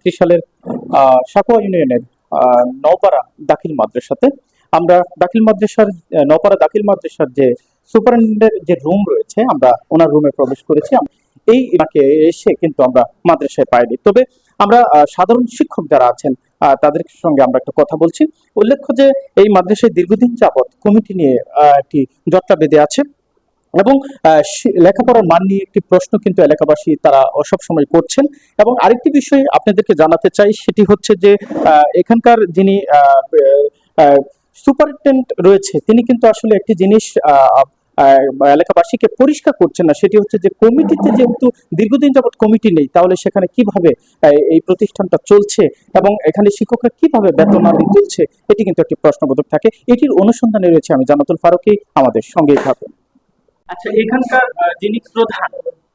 ত্রিশালের সাকুয়া ইউনিয়নের নওপাড়া দাখিল মাদ্রাসাতে। আমরা দাখিল মাদ্রাসার নওপাড়া দাখিল মাদ্রাসার যে সুপারিনটেন্ডেন্টের যে রুম রয়েছে, আমরা ওনার রুমে প্রবেশ করেছি। এই এলাকে এসে কিন্তু আমরা মাদ্রাসায় পাইনি তবে আমরা সাধারণ শিক্ষক যারা আছেন তাদের সঙ্গে আমরা একটা কথা বলছি। উল্লেখ্য যে এই মাদ্রাসায় দীর্ঘদিন যাবৎ কমিটি নিয়ে একটি জটলা বেঁধে আছে। এবং লেখাপড়ার মান নিয়ে একটি প্রশ্ন কিন্তু এলাকাবাসী তারা সব সময় করছেন। এবং আরেকটি বিষয় আপনাদেরকে জানাতে চাই, সেটি হচ্ছে যে এখানকার যিনি সুপারিনটেন্ডেন্ট রয়েছে, তিনি কিন্তু আসলে একটি জিনিস এলাকাবাসীকে পরিষ্কার করছেন না, সেটি হচ্ছে যে, কমিটিতে যেহেতু দীর্ঘদিন যাবৎ কমিটি নেই, তাহলে সেখানে কীভাবে এই প্রতিষ্ঠানটা চলছে এবং এখানে শিক্ষকরা কীভাবে বেতনাদি তুলছে এটি কিন্তু একটি প্রশ্নবোধক থাকে। এটির অনুসন্ধানে রয়েছে আমি জানাতুল ফারুকি, আমাদের সঙ্গেই থাকুন। আচ্ছা এখানকার যিনি প্রধান,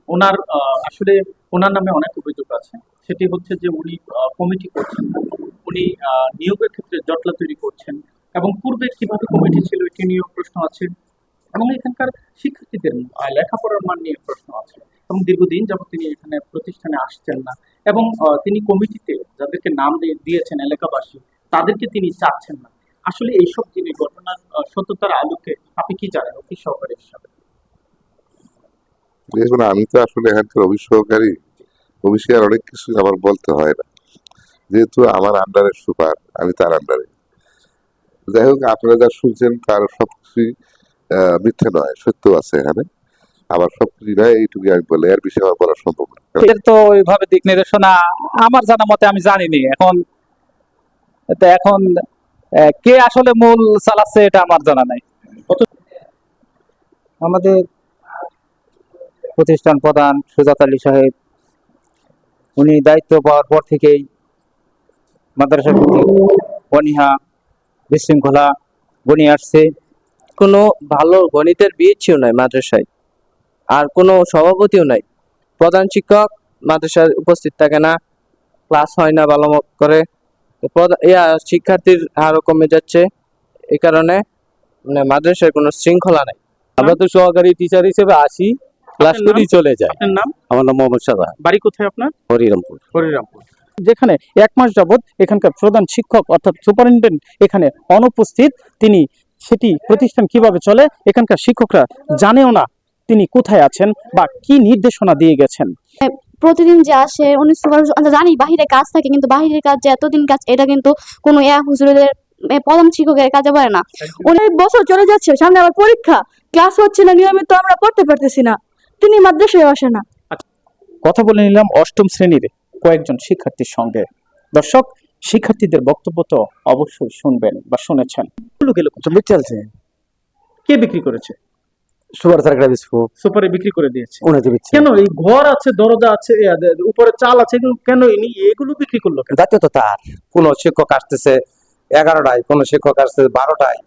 ওনার আসলে ওনার নামে অনেক অভিযোগ আছে। সেটি হচ্ছে যে উনি কমিটি করছেন না। উনি নিয়োগের ক্ষেত্রে জটলা তৈরি করছেন এবং পূর্বে কীভাবে কমিটি ছিল এটি নিয়েও প্রশ্ন আছে এবং এখানকার শিক্ষার্থীদের লেখাপড়ার মান নিয়ে প্রশ্ন আছে এবং দীর্ঘদিন যাবত তিনি এখানে প্রতিষ্ঠানে আসছেন না এবং তিনি কমিটিতে যাদেরকে নাম দিয়ে- দিয়েছেন এলাকাবাসী, তাদেরকে তিনি চাচ্ছেন না। আসলে এইসব যিনি ঘটনার সত্যতার আলোকে আপনি কি জানেন? অফিস সহকারী হিসাবে। দেখুন আমি তো আসলে এখানকার সহকারী অফিসে আর অনেক কিছু আমার বলতে হয় না। যেহেতু আমার আন্ডারের সুপার আমি তার আন্ডারে যাই হোক আপনারা যা শুনছেন তার সবকিছুই আহ, মিথ্যে নয় সত্য আছে এখানে। আবার সবকিছু নয় এইটুকু আমি বলে এর বিষয়ে আমার বলা সম্ভব না। এর তো ওইভাবে দিক নির্দেশনা আমার জানা মতে আমি জানিনি। এখন তো এখন কে আসলে মূল চালাচ্ছে এটা আমার জানা নাই। আমাদের প্রতিষ্ঠান প্রধান সুজাত আলী সাহেব। উনি দায়িত্ব পাওয়ার পর থেকেই মাদ্রাসা অনীহা বিশৃঙ্খলা বনিয়ে আসছে। কোনো ভালো গণিতের বিএসসিও নাই মাদ্রাসায় আর কোনো সভাপতিও নাই। প্রধান শিক্ষক মাদ্রাসায় উপস্থিত থাকে না ক্লাস হয় না ভালো মত করে। ইয়া শিক্ষার্থীর হারও কমে যাচ্ছে এই কারণে মানে মাদ্রাসায় কোনো শৃঙ্খলা নাই। আমরা তো সহকারী টিচার হিসেবে আসি। ক্লাস করেই চলে যায়। আপনার নাম? আমার নাম মোহাম্মদ সাদা। বাড়ি কোথায় আপনার? হরিরামপুর। হরিরামপুর। যেখানে এক মাস যাবৎ এখানকার প্রধান শিক্ষক অর্থাৎ সুপারিনটেন্ডেন্ট এখানে অনুপস্থিত। তিনি সেটি প্রতিষ্ঠান কীভাবে চলে এখানকার শিক্ষকরা জানেও না তিনি কোথায় আছেন বা কি নির্দেশনা দিয়ে গেছেন। প্রতিদিন যে আসে উনি সুপার জানি বাহিরে কাজ থাকে কিন্তু বাহিরের কাজ যে এতদিন কাজ এটা কিন্তু কোনো ইয়া হুজুরদের প্রধান শিক্ষকের কাজে পারে না। উনি বছর চলে যাচ্ছে সামনে আবার পরীক্ষা। ক্লাস হচ্ছে না নিয়মিত আমরা পড়তে পারতেছি না। তিনি মাদ্রাসায় আসে না। কথা বলে নিলাম অষ্টম শ্রেণির কয়েকজন শিক্ষার্থীর সঙ্গে। দর্শক শিক্ষার্থীদের বক্তব্য তো অবশ্যই শুনবেন বা শুনেছেন। চলছে। কে বিক্রি করেছে? Super circle biscuit. সুপারে বিক্রি করে দিয়েছে। উনি দিচ্ছে কেন এই ঘর আছে দরজা আছে উপরে চাল আছে এগুলো কেন ইনি এগুলো বিক্রি করল কেন? দায়িত্ব তো তার। কোন শিক্ষক আসতেছে এগারোটায় কোন শিক্ষক আসতেছে বারোটায়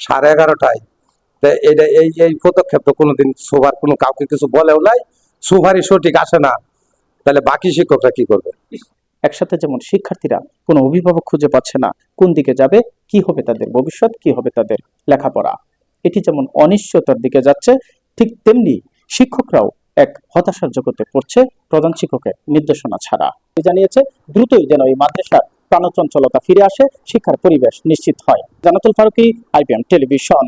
সাড়ে এগারোটায়। এটা এই এই পদক্ষেপ তো কোনোদিন কোনো কাউকে কিছু বলেও নাই। সঠিক আসে না। তাহলে বাকি শিক্ষকরা কি করবে? একসাথে যেমন শিক্ষার্থীরা কোনো অভিভাবক খুঁজে পাচ্ছে না, কোন দিকে যাবে, কি হবে তাদের ভবিষ্যৎ, কি হবে তাদের লেখাপড়া। এটি যেমন অনিশ্চয়তার দিকে যাচ্ছে, ঠিক তেমনি শিক্ষকরাও এক হতাশার জগতে পড়ছে প্রধান শিক্ষকের নির্দেশনা ছাড়া। জানিয়েছে, দ্রুতই যেন এই মাদ্রাসার প্রাণচঞ্চলতা ফিরে আসে, শিক্ষার পরিবেশ নিশ্চিত হয়। Janatul Faruqui IPM television.